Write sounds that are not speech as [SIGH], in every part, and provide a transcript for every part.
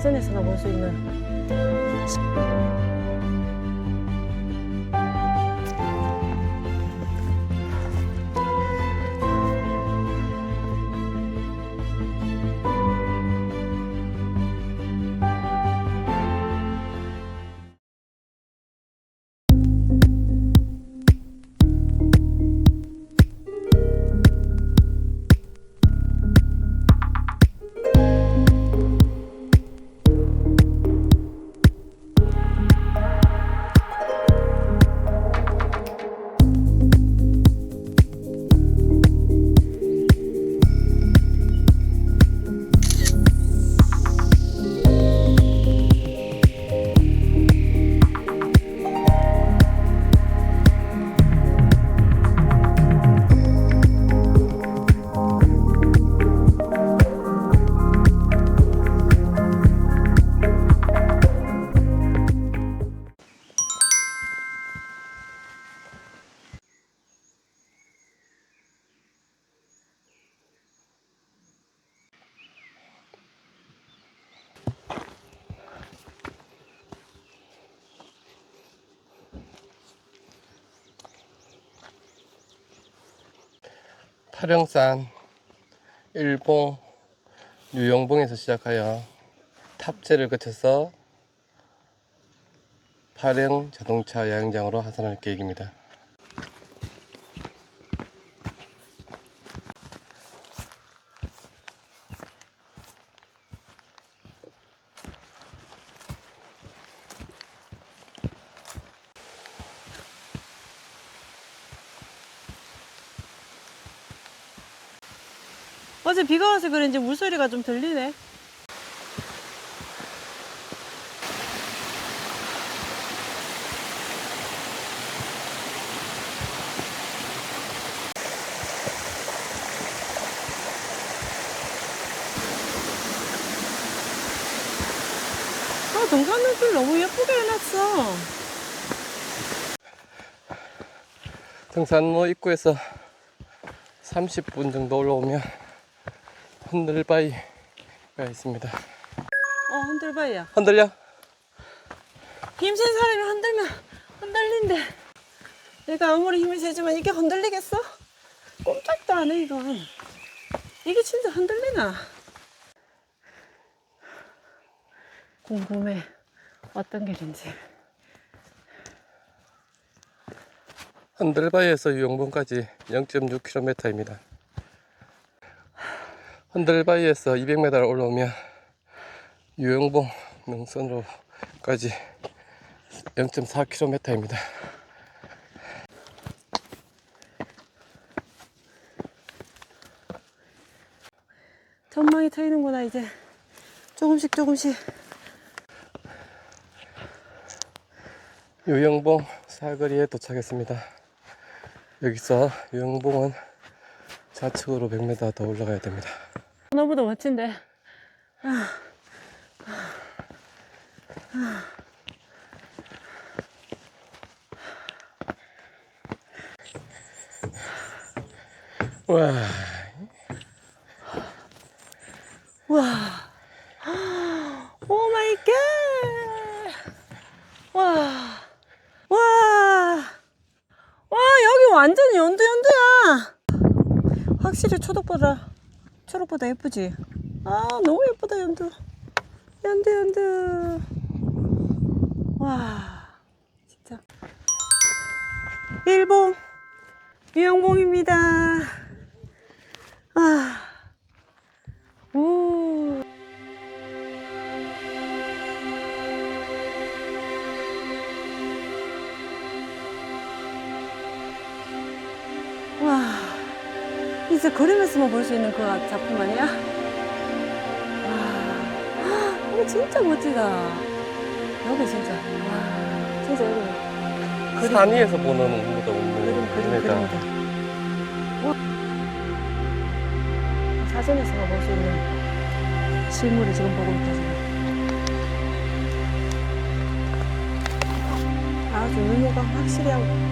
사진에서나 볼 수 있는 파령산, 일봉, 유영봉에서 시작하여 탑재를 거쳐서 파령 자동차 야영장으로 하산할 계획입니다. 어제 비가 와서 그런지 물소리가 좀 들리네. 아, 동산호길 너무 예쁘게 해놨어. 등산로 입구에서 30분 정도 올라오면 흔들바위가 있습니다. 어, 흔들봐야. 흔들려? 힘센 사람이 흔들면 흔들린대. 내가 아무리 힘을 세지만 이게 흔들리겠어? 꼼짝도 안 해, 이건. 이게 진짜 흔들리나? 궁금해. 어떤 길인지. 흔들바위에서 유영봉까지 0.6km입니다. 흔들바위에서 200m 올라오면 유영봉 능선로까지 0.4km입니다. 전망이 트이는구나, 이제. 조금씩 조금씩. 유영봉 사거리에 도착했습니다. 여기서 유영봉은 좌측으로 100m 더 올라가야 됩니다. 너무도 멋진데. 와, 와. 오 마이 갓. 와. 와. 와, 여기 완전 연두연두야. 확실히 초록보다, 초록보다 예쁘지? 아, 너무 예쁘다, 연두. 연두, 연두. 와. 이제 그림에서만 볼 수 있는 그 작품 아니야? 와, 이거 진짜 멋지다. 여기 진짜, 와, 진짜 여기. 산 위에서 보는 그림, 운무입니다. 그림이다. 와. 사진에서만 볼 수 있는 실물을 지금 보고 있다, 지금. 아주 의무가 확실히 하고.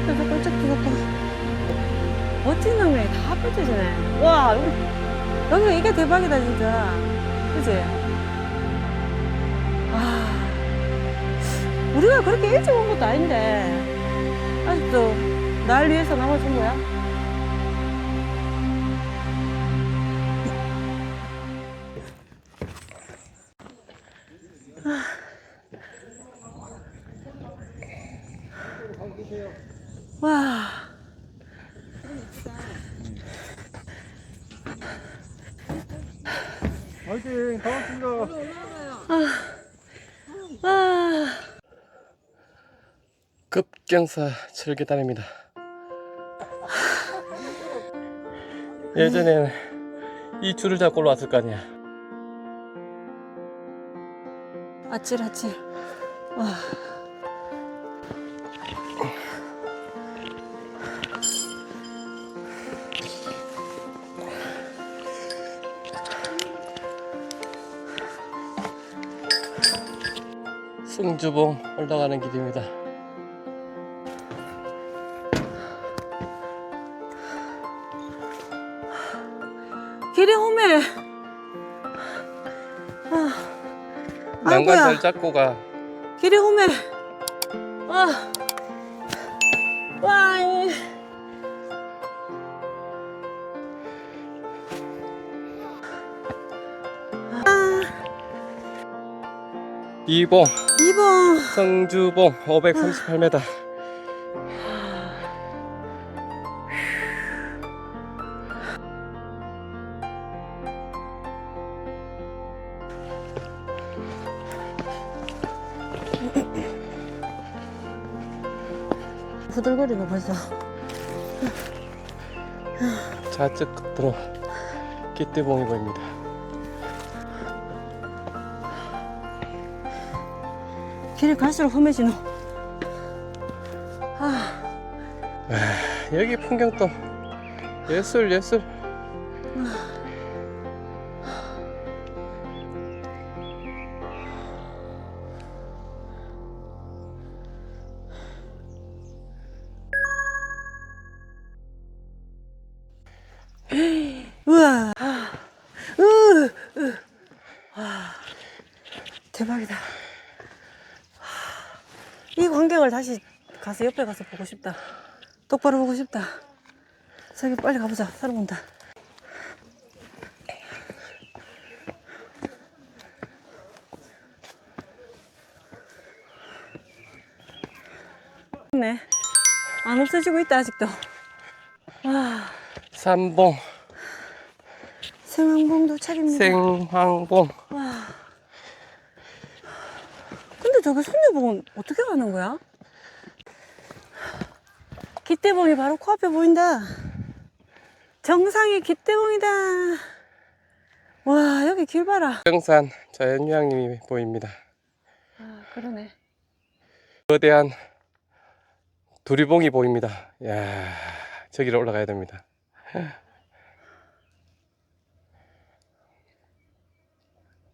꼴짝꼴짝 꼴짝꼴짝 멋진 놈이 다 펼쳐지네 와 여기 여기 이게 대박이다 진짜 그치? 와 우리가 그렇게 일찍 온 것도 아닌데 아직도 날 위해서 남아준 거야? 화이팅! 반갑습니다. 아. 급경사 철계단입니다. 예전에는 이 줄을 잡고 올라왔을 거 아니야. 아찔아찔. 와. 승주봉 올라가는 길입니다. 길이 험해. 아. 난간 아이고야. 잘 잡고 가. 길이 험해. 와. 와. 이. 아, 이봉, 이번. 성주봉 538m. 부들거리네 벌써. 좌측 끝으로 기대봉이 보입니다. 길이 갈수록 험해지노. 아, 여기 풍경도 예술 예술. 우와. 아, 으, 으. 와, 대박이다. 이 광경을 다시 가서 옆에 가서 보고 싶다. 똑바로 보고 싶다. 저기 빨리 가보자. 사람 온다. 네. 안 없어지고 있다 아직도. 와, 삼봉, 생황봉 도착입니다. 생황봉. 와. 근데 저기 손녀봉은 어떻게 가는 거야? 기대봉이 바로 코앞에 보인다. 정상이 기대봉이다. 와, 여기 길 봐라. 정산 자연휴양림이 보입니다. 아, 그러네. 거대한 두리봉이 보입니다. 야 저기로 올라가야 됩니다.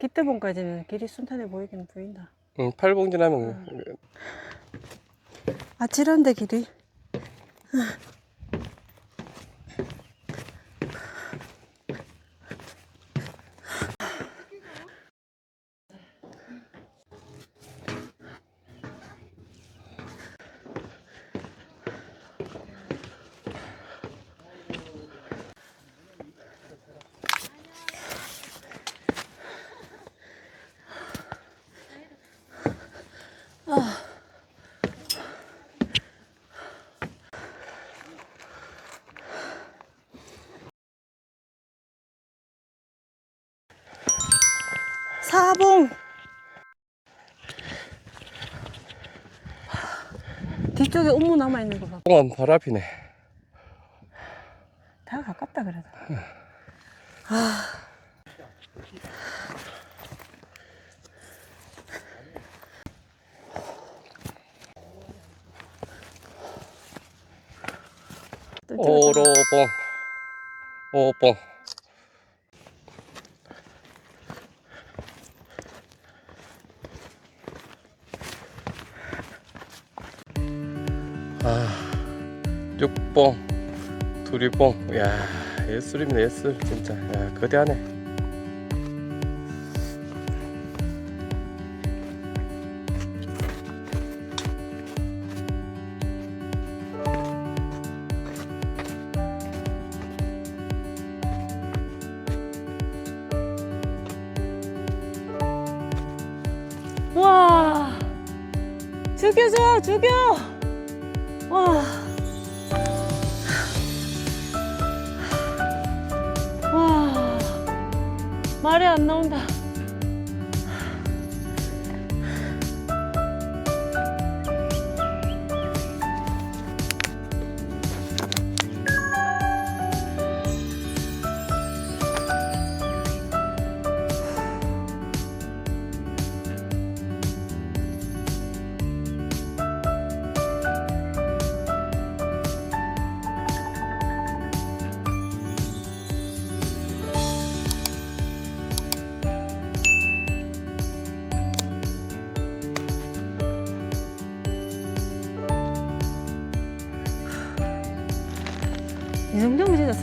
기대봉까지는 길이 순탄해 보이긴 보인다. 음, 팔봉 지나면 아찔한데 길이. 사봉. 뒤쪽에 업무 남아 있는 거 봐. 봉은 바로 앞이네. 다 가깝다 그래도. 아. 오로봉, 오봉. 아, 육봉, 두리봉. 야, 예술입니다 예술. 진짜. 야, 거대하네. 와. 죽여줘 죽여 말이 안 나온다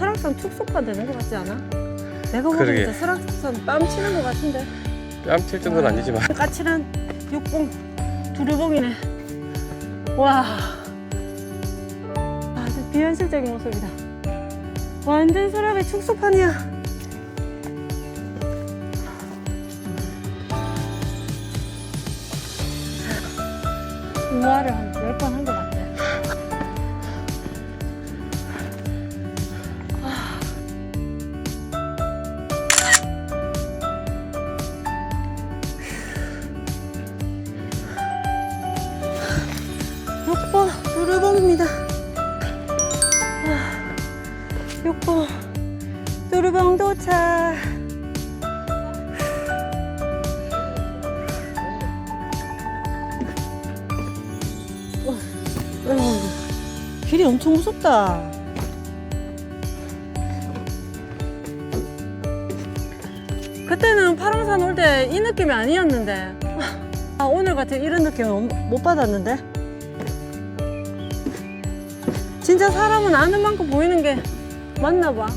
설악산 축소판 되는 것 같지 않아? 내가 보기엔 그러게. 진짜 설악산 뺨 치는 것 같은데. 뺨칠 정도는 아니지만. [LAUGHS] 까칠한 육봉 두루봉이네. 와. 아주 비현실적인 모습이다. 완전 설악의 축소판이야. 우화를 한열번 엄청 무섭다. 그때는 파랑산 올 때 이 느낌이 아니었는데 아, 오늘 같은 이런 느낌은 못 받았는데 진짜 사람은 아는 만큼 보이는 게 맞나 봐.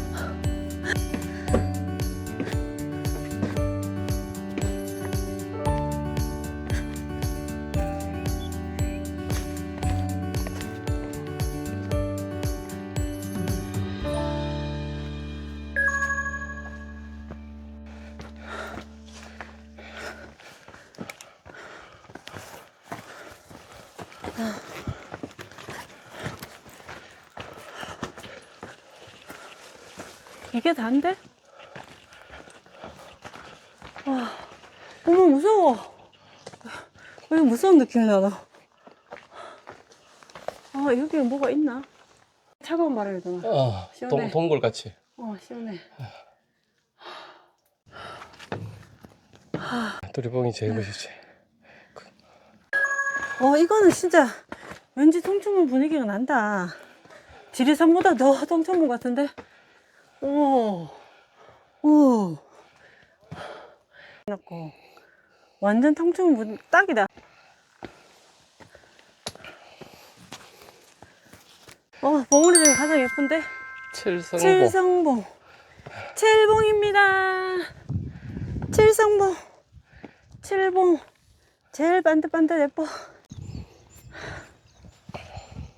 이게 단데? 와, 어머 무서워. 왜 무서운 느낌이 나나? 아 여기 뭐가 있나? 차가운 바람이 드나? 어, 시원해. 동, 동굴 같이 어 시원해. 두리봉이 제일 멋있지 어 이거는 진짜 왠지 동천문 분위기가 난다. 지리산보다 더 동천문 같은데? 오, 오. 해놓고 완전 통천문 딱이다. 어 봉우리 중에 가장 예쁜데? 칠성봉 칠성봉. 칠봉입니다. 칠성봉. 칠봉. 제일 반듯반듯 예뻐.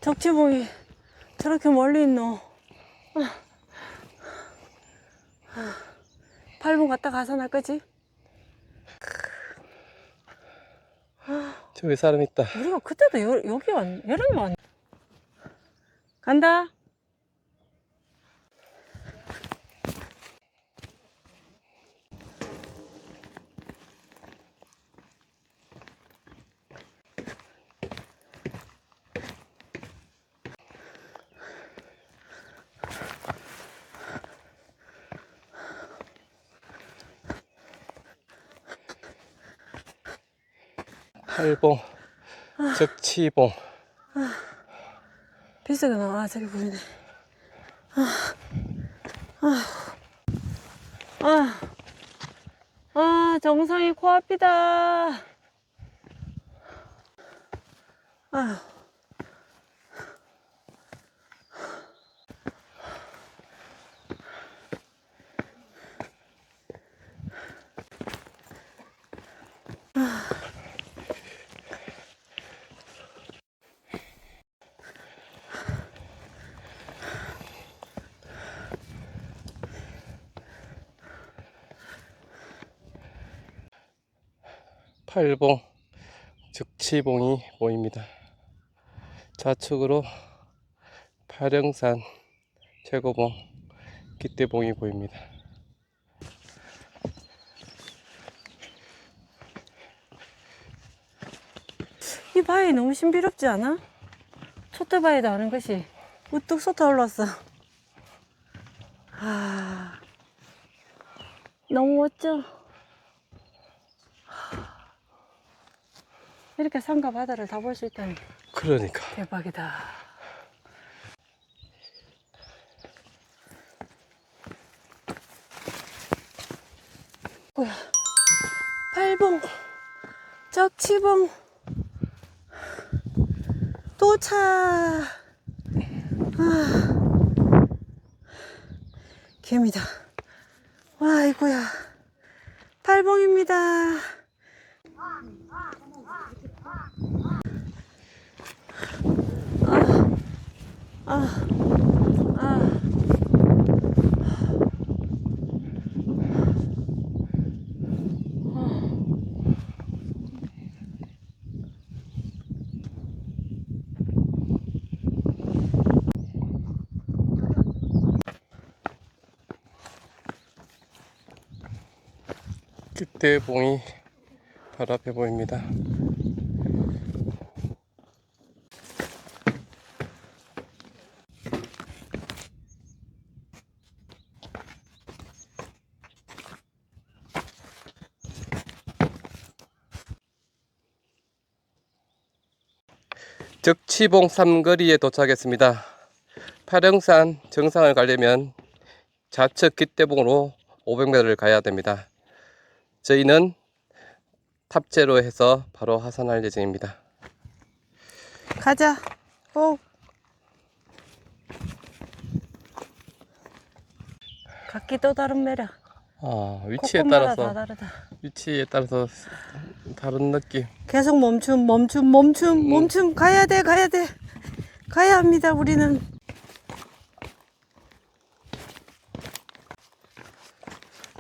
적치봉이 저렇게 멀리 있노. 팔봉 갔다 가서 날 거지? 저기 사람 있다 우리가 그때도 여, 여기 왔, 여름에 왔. 간다. 팔봉 적치봉 비스가 나와. 아, 저기 보이네. 아, 아, 아, 아, 정상이 코앞이다. 아, 팔봉, 즉치봉이 보입니다. 좌측으로 파령산, 최고봉, 기대봉이 보입니다. 이 바위 너무 신비롭지 않아? 촛대바위도 아는 것이 우뚝 솟아 올랐어. 아, 너무 멋져. 이렇게 산과 바다를 다 볼 수 있다니 그러니까. 대박이다. 뭐야? 팔봉, 적치봉, 도착. 아, 개미다. 와, 이거야. 팔봉입니다. 아, 아. 기대봉이 바로 앞에 보입니다. 적치봉 삼거리에 도착했습니다. 파령산 정상을 가려면 좌측 기대봉으로 500m를 가야 됩니다. 저희는 탑재로 해서 바로 하산할 예정입니다. 가자. 꼭. 각기 또 다른 매력. 아, 위치에 따라서 다르다. 위치에 따라서 다른 느낌. 계속 멈춤, 멈춤, 멈춤, 음. 멈춤. 가야 돼, 가야 돼. 가야 합니다, 우리는.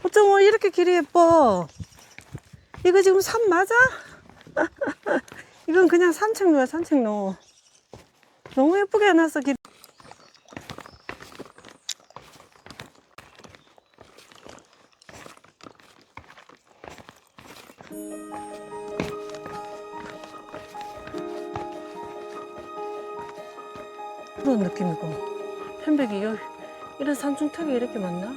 어쩜 뭐 이렇게 길이 예뻐? 이거 지금 산 맞아? [LAUGHS] 이건 그냥 산책로야, 산책로. 너무 예쁘게 해놨어, 길. 산중턱이 이렇게 많나?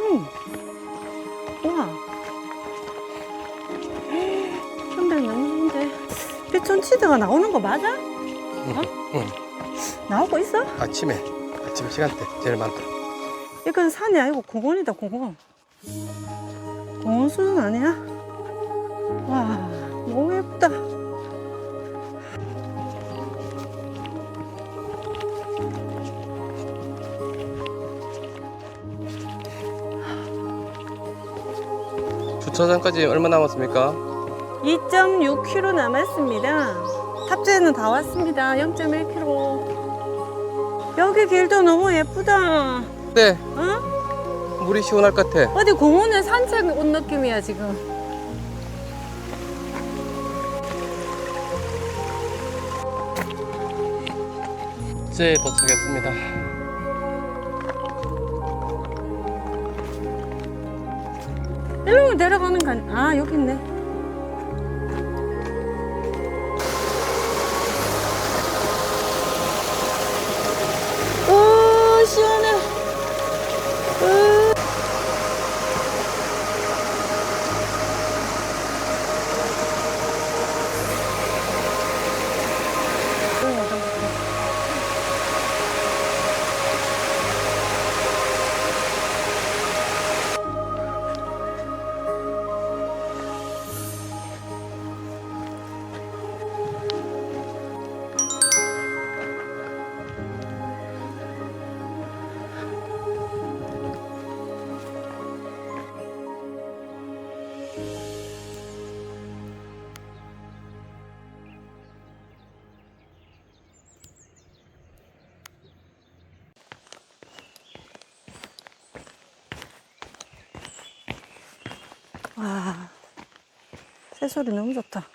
응. 우와. 편백 너무 좋은데. 피촌치드가 나오는 거 맞아? 응, 응. 나오고 있어? 아침에 아침 시간대 제일 많다. 이건 산이 아니고 공원이다, 공원. 공원 수준 아니야? 와, 너무 예쁘다. 주차장까지 얼마 남았습니까? 2.6km 남았습니다. 탑재는 다 왔습니다. 0.1km. 여기 길도 너무 예쁘다. 네, 어? 물이 시원할 것 같아. 어디 공원에 산책 온 느낌이야, 지금. 이제 도착했습니다. 일로 내려가는 거 아니- 아, 여기 있네. 새소리 너무 좋다.